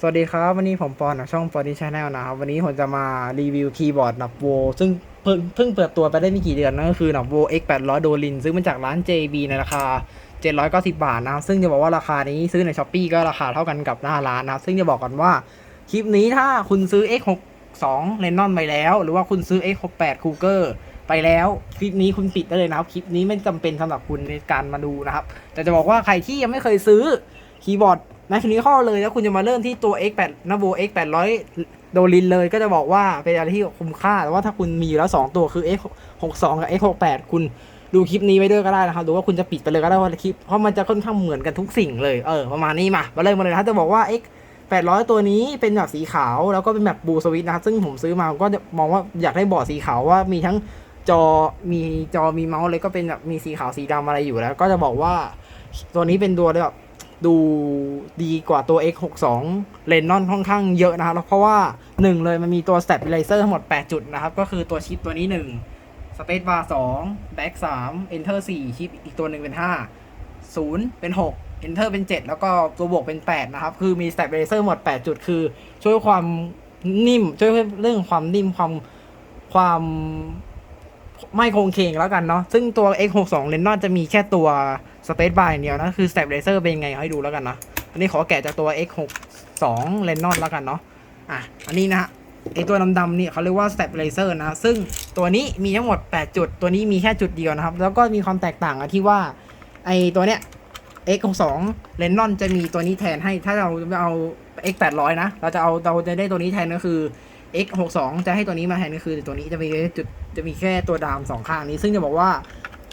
สวัสดีครับ วันนี้ผมปอนจากช่องปอนดี้ชาแนลนะครับ วันนี้ผมจะมารีวิวคีย์บอร์ดหนับโวซึ่งเพิ่งเพิ่งเปิดตัวไปได้ไม่กี่เดือนนั่นก็คือหนับโว X 8 0 0 d o l i n ซื้อมาจากร้าน JB ในราคา 790 บาทนะครับซึ่งจะบอกว่าราคานี้ซื้อใน s h อ p e e ก็ราคาเท่ากันกับหน้าร้านนะครับซึ่งจะบอกกันว่าคลิปนี้ถ้าคุณซื้อ X 6 2 l e n o n ไปแล้ว หรือว่าคุณซื้อ X 6 8 Cougar ไปแล้วคลิปนี้คุณปิดได้เลยนะครับคลิปนี้ไม่จำเป็นสำหรับคุณในการมาดูนะครับแต่จะบอกว่าใครที่ยังไม่เคยซื้อคีย์บอร์ด ในชนิดข้อเลยแล้วคุณจะมาเริ่มที่ตัว X 8 n a v o X 800 โดลินเลยก็จะบอกว่าเป็นอะไรที่คุ้มค่า แต่ว่าถ้าคุณมีอยู่แล้ว 2 ตัวคือ X 6 2 กับ X 6 8 คุณดูคลิปนี้ไว้ด้วยก็ได้นะครับหรือว่าคุณจะปิดไปเลยก็ได้ว่าคลิปเพราะมันจะค่อนข้างเหมือนกันทุกสิ่งเลยเออประมาณนี้มามาเริ่มมาเลยนะจะบอกว่า X 800 ตัวนี้เป็นแบบสีขาวแล้วก็เป็นแบบบูสวิตนะครับซึ่งผมซื้อมาผมก็จะมองว่าอยากได้บอร์ดสีขาวว่ามีทั้งจอมีจอมีเมาส์เลยก็เป็นแบบมีสีขาวสีดำอะไรอยู่แล้ว ก็จะบอกว่าตัวนี้เป็นตัวแบบ ดูดีกว่าตัว X62 เลนนอนค่อนข้างเยอะนะครับแล้วเพราะว่า 1 เลยมันมีตัว stabilizer ทั้งหมด 8 จุดนะครับ ก็คือตัวชิปตัวนี้ 1 Space Bar 2 Back 3 Enter 4 ชิปอีกตัวหนึ่งเป็น 5 0 เป็น 6 Enter เป็น 7 แล้วก็ตัวบวกเป็น 8 นะครับ คือมี stabilizer หมด 8 จุด คือช่วยความนิ่ม ช่วยเรื่องความนิ่มความความ ไม่โครงเคงแล้วกันเนาะซึ่งตัว X62 เลนนอนจะมีแค่ตัว Space Bar อย่างเดียวนะ คือ stabilizer เป็นยังไงให้ดูแล้วกันนะอันนี้ขอแกะจากตัว X62 เลนนอนแล้วกันเนาะอะอันนี้นะฮะไอตัวดำๆนี่เขาเรียกว่า stabilizer นะ ซึ่งตัวนี้มีทั้งหมด 8 จุด ตัวนี้มีแค่จุดเดียวนะครับ แล้วก็มีความแตกต่างกันที่ว่าไอตัวเนี้ย X 6 2 l e n o n จะมีตัวนี้แทนให้ถ้าเราเอา X 8 0 0 นะเราจะเอาเราจะได้ตัวนี้แทนก็คือ X 6 2จะให้ตัวนี้มาแทนก็คือตัวนี้จะมีจุดจะมีแค่ตัวดามสองข้างนี้ ซึ่งจะบอกว่า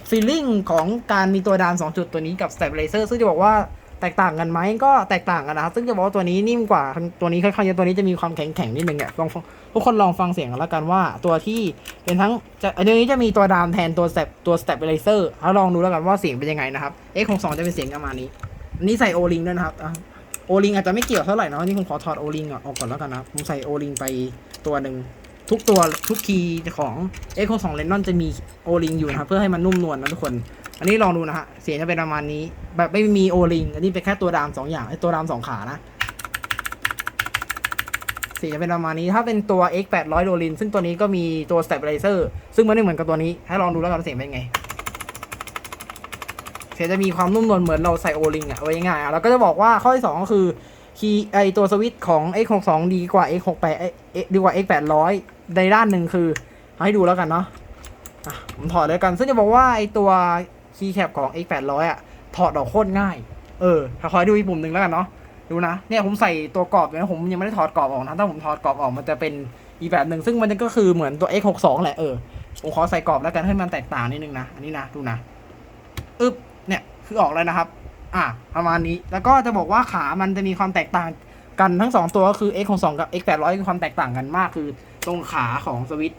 ฟีลลิ่งของการมีตัวดามสองจุดตัวนี้กับ stabilizer ซึ่งจะบอกว่าแตกต่างกันไหมก็แตกต่างกันนะครับซึ่งจะบอกว่าตัวนี้นิ่มกว่าตัวนี้ค่อนข้างจะตัวนี้จะมีความแข็งแข็งๆนิดนึงเนี่ยลองทุกคนลองฟังเสียงกันแล้วกันว่าตัวที่เป็นทั้งจะอันนี้จะมีตัวดามแทนตัว step ตัว stabilizer แล้วลองดูแล้วกันว่าเสียงเป็นยังไงนะครับ X 6 2จะเป็นเสียงประมาณนี้อันนี้ใส่โอลิงด้วยนะครับ โอลิงอาจจะไม่เกี่ยวเท่าไหร่นะนี่ผมขอถอดโอลิงออกก่อนแล้วกันนะ ผมใส่โอลิงไปตัวหนึ่งทุกตัวทุกคีย์ของ X 6 2 l e n o n จะมีโอลิงอยู่นะครับเพื่อให้มันนุ่มนวลนะทุกคน อันนี้ลองดูนะฮะเสียงจะเป็นประมาณนี้ แบบไม่มีโอลิงอันนี้เป็นแค่ตัวดามสองอย่างไอตัวดามสองขานะเสียงจะเป็นประมาณนี้ถ้าเป็นตัว X 8 0 0โดลินซึ่งตัวนี้ก็มีตัว stabilizer ซึ่งมันไม่เหมือนกับตัวนี้ให้ลองดูแล้วกันเสียงเป็นไง เสียจะมีความนุ่มนวลเหมือนเราใส่โอลิงอะไว้ง่ายอะแล้วก็จะบอกว่าข้อที่สองก็คือคีย์ไอตัวสวิตช์ของ X 6 2 ดีกว่า X 6 8 ดีกว่า X 8 0 0 ในด้านหนึ่งคือเอาให้ดูแล้วกันเนาะะผมถอดเลยกัน ซึ่งจะบอกว่าไอตัวคีย์แคปของ X 8 0 0 อะ ถอดออกโคตรง่าย เออถ้าคอยดูอีกปุ่มหนึ่งแล้วกันเนาะดูนะ เนี่ยผมใส่ตัวกรอบอยู่นะผมยังไม่ได้ถอดกรอบออกนะ ถ้าผมถอดกรอบออกมันจะเป็นอีกแบบหนึ่งซึ่งมันก็คือเหมือนตัว X 6 2 แหละเออผมขอใส่กรอบแล้วกันให้มันแตกต่างนิดนึงนะ อันนี้นะ ดูนะ อึ๊บ คือออกแล้วนะครับ อะประมาณนี้แล้วก็จะบอกว่าขามันจะมีความแตกต่างกันทั้งสองตัวก็คือ X 6 2กับ X 8 0 0มีความแตกต่างกันมาก คือตรงขาของสวิต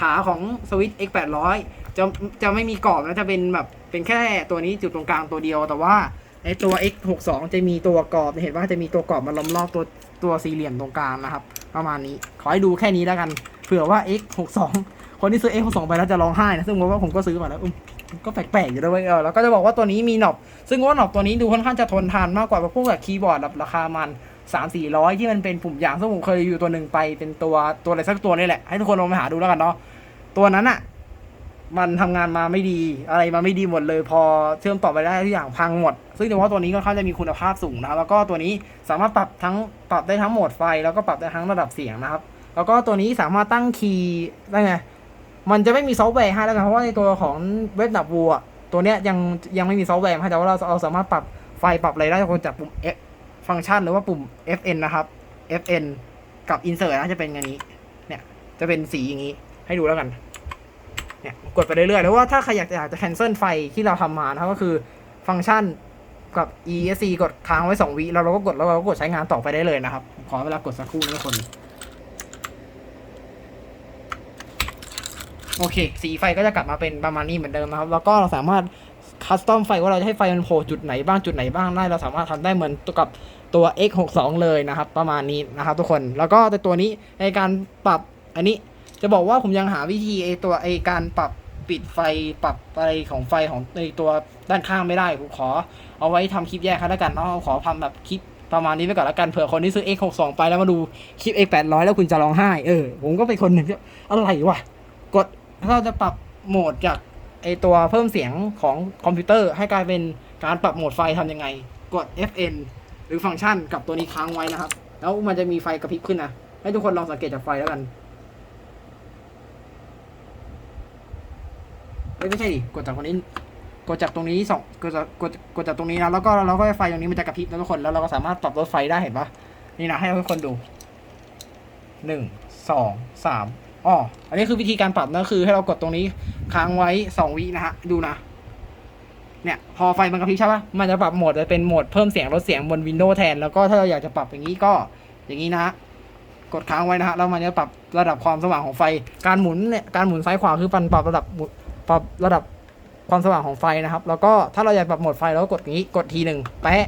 ขาของสวิต X 8 0 0จะจะไม่มีกรอบนะจะเป็นแบบเป็นแค่ตัวนี้จุดตรงกลางตัวเดียว แต่ว่าไอตัว X 6 2จะมีตัวกรอบเห็นว่าจะมีตัวกรอบมาล้อมรอบตัวตัวสี่เหลี่ยมตรงกลางนะครับ ประมาณนี้ขอให้ดูแค่นี้แล้วกันเผื่อว่า X 6 2คนที่ซื้อ X 6 2ไปแล้วจะร้องไห้นะซึ่งผมว่าผมก็ซื้อมาแล้วอืม ก็แปลกๆอยู่ด้วยเออแล้วก็จะบอกว่าตัวนี้มีหนอบซึ่งว่าหนอบตัวนี้ดูค่อนข้างจะทนทานมากกว่าพวกแบบคีย์บอร์ดแบบราคามันสามสี่ร้อยที่มันเป็นปุ่มยางซึ่งผมเคยอยู่ตัวหนึ่งไปเป็นตัวตัวอะไรสักตัวนี่แหละ ให้ทุกคนลองไปหาดูแล้วกันเนาะตัวนั้นอะมันทำงานมาไม่ดีอะไรมาไม่ดีหมดเลย พอเชื่อมต่อไปได้ทุกอย่างพังหมด ซึ่งแต่ว่าตัวนี้ก็ค่อนข้างจะมีคุณภาพสูงนะแล้วก็ตัวนี้สามารถปรับทั้งปรับได้ทั้งโหมดไฟ แล้วก็ปรับได้ทั้งระดับเสียงนะครับ แล้วก็ตัวนี้สามารถตั้งคีย์ได้ไง มันจะไม่มีซอฟต์แวร์ให้แล้วกันเพราะว่าในตัวของเว็บดับวัวตัวเนี้ยยังยังไม่มีซอฟต์แวร์ให้แต่ว่าเราเราสามารถปรับไฟปรับอะไรได้จากปุ่ม F ฟังก์ชันหรือว่าปุ่ม FN นะครับ FN กับ Insert นะจะเป็นอย่างนี้ เนี่ย จะเป็นสีอย่างนี้ ให้ดูแล้วกัน เนี่ย กดไปเรื่อยๆแล้วว่าถ้าใครอยากจะอยากจะ cancel ไฟที่เราทำมานะครับก็คือฟังก์ชันกับ ESC กดค้างไว้ 2 วิแล้วเราก็กดแล้วเราก็กดใช้งานต่อไปได้เลยนะครับ ขอเวลากดสักครู่นะทุกคน โอเค สีไฟก็จะกลับมาเป็นประมาณนี้เหมือนเดิมนะครับ แล้วก็เราสามารถคัสตอมไฟว่าเราจะให้ไฟมันโผล่จุดไหนบ้างจุดไหนบ้างได้ เราสามารถทำได้เหมือนกับตัว X 6 2 เลยนะครับ ประมาณนี้นะครับทุกคน แล้วก็แต่ตัวนี้ในการปรับอันนี้จะบอกว่าผมยังหาวิธีไอตัวไอการปรับปิดไฟปรับอะไรของไฟของในตัวด้านข้างไม่ได้ผมขอเอาไว้ทำคลิปแยกครับแล้วกันเนาะขอทำแบบคลิปประมาณนี้ไปก่อนแล้วกันเผื่อคนที่ซื้อ X62 ไปแล้วมาดูคลิป X800 แล้วคุณจะร้องไห้เออผมก็เป็นคนหนึ่งที่อะไรวะกด เราจะปรับโหมดจากไอตัวเพิ่มเสียงของคอมพิวเตอร์ ให้กลายเป็นการปรับโหมดไฟทำยังไง กด FN หรือฟังก์ชันกับตัวนี้ค้างไว้นะครับ แล้วมันจะมีไฟกระพริบขึ้นนะ ให้ทุกคนลองสังเกตจากไฟแล้วกันไม่ใช่ดิกดจากตรงนี้ กดจากตรงนี้สองกดจากกดกดจากตรงนี้นะแล้วก็แล้วก็ไฟตรงนี้มันจะกระพริบนะทุกคนแล้วเราก็สามารถปรับลดไฟได้เห็นปะนี่นะให้ทุกคนดูหนึ่งสองสาม อ๋ออันนี้คือวิธีการปรับนะคือให้เรากดตรงนี้ค้างไว้สองวินะฮะดูนะ เนี่ยพอไฟมันกระพริบใช่ปะมันจะปรับโหมดไปเป็นโหมดเพิ่มเสียงลดเสียงบนวินโดว์แทน แล้วก็ถ้าเราอยากจะปรับอย่างนี้ก็อย่างนี้นะฮะกดค้างไว้นะฮะแล้วมันจะปรับระดับความสว่างของไฟ การหมุนเนี่ยการหมุนซ้ายขวาคือปันปรับระดับปรับระดับความสว่างของไฟนะครับ แล้วก็ถ้าเราอยากปรับโหมดไฟเราก็กดอย่างนี้กดทีหนึ่งแปะ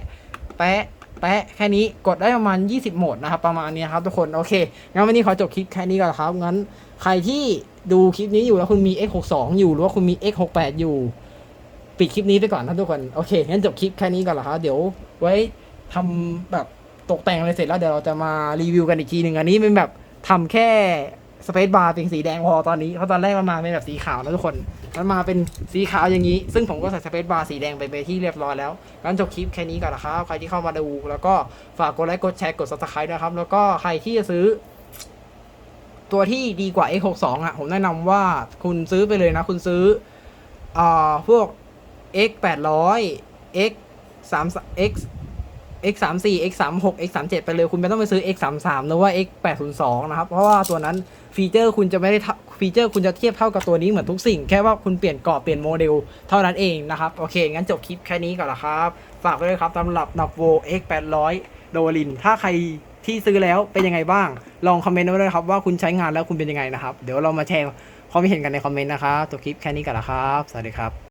แปะ แปะแค่นี้กดได้ประมาณ 20 โหมดนะครับ ประมาณนี้ครับทุกคนโอเคงั้นวันนี้ขอจบคลิปแค่นี้ก่อนครับงั้นใครที่ดูคลิปนี้อยู่แล้วคุณมี X62 อยู่หรือว่าคุณมี X68 อยู่ ปิดคลิปนี้ไปก่อนนะทุกคนโอเคงั้นจบคลิปแค่นี้ก่อนเหรอครับเดี๋ยวไว้ทำแบบตกแต่งอะไรเสร็จแล้วเดี๋ยวเราจะมารีวิวกันอีกทีหนึ่งอันนี้เป็นแบบทำแค่สเปซบาร์เป็นสีแดงพอตอนนี้เพราะตอนแรกมันมาเป็นแบบสีขาวนะทุกคน มันมาเป็นสีขาวอย่างนี้ ซึ่งผมก็ใส่สเปซบาร์สีแดงไปไปที่เรียบร้อยแล้วงั้นจบคลิปแค่นี้ก่อนนะครับ ใครที่เข้ามาดู แล้วก็ฝากกดไลค์กดแชร์กด subscribe นะครับ แล้วก็ใครที่จะซื้อ ตัวที่ดีกว่า X62 อะ ผมแนะนำว่าคุณซื้อไปเลยนะ คุณซื้ออ่าพวก x 800 x 3 x x 3 4 x 3 6 x 3 7ไปเลย คุณไม่ต้องไปซื้อ x 3 3หรือว่า x 8 0 2นะครับ เพราะว่าตัวนั้นฟีเจอร์คุณจะไม่ได้ ฟีเจอร์คุณจะเทียบเท่ากับตัวนี้เหมือนทุกสิ่ง แค่ว่าคุณเปลี่ยนกรอบเปลี่ยนโมเดลเท่านั้นเองนะครับ โอเค งั้นจบคลิปแค่นี้ก่อนละครับ ฝากด้วยครับสำหรับนับโว x 800 โดลิน ถ้าใครที่ซื้อแล้วเป็นยังไงบ้าง ลองคอมเมนต์ไว้ด้วยครับว่าคุณใช้งานแล้วคุณเป็นยังไงนะครับ เดี๋ยวเรามาแชร์ความเห็นกันในคอมเมนต์นะครับจบคลิปแค่นี้ก่อนละครับ สวัสดีครับ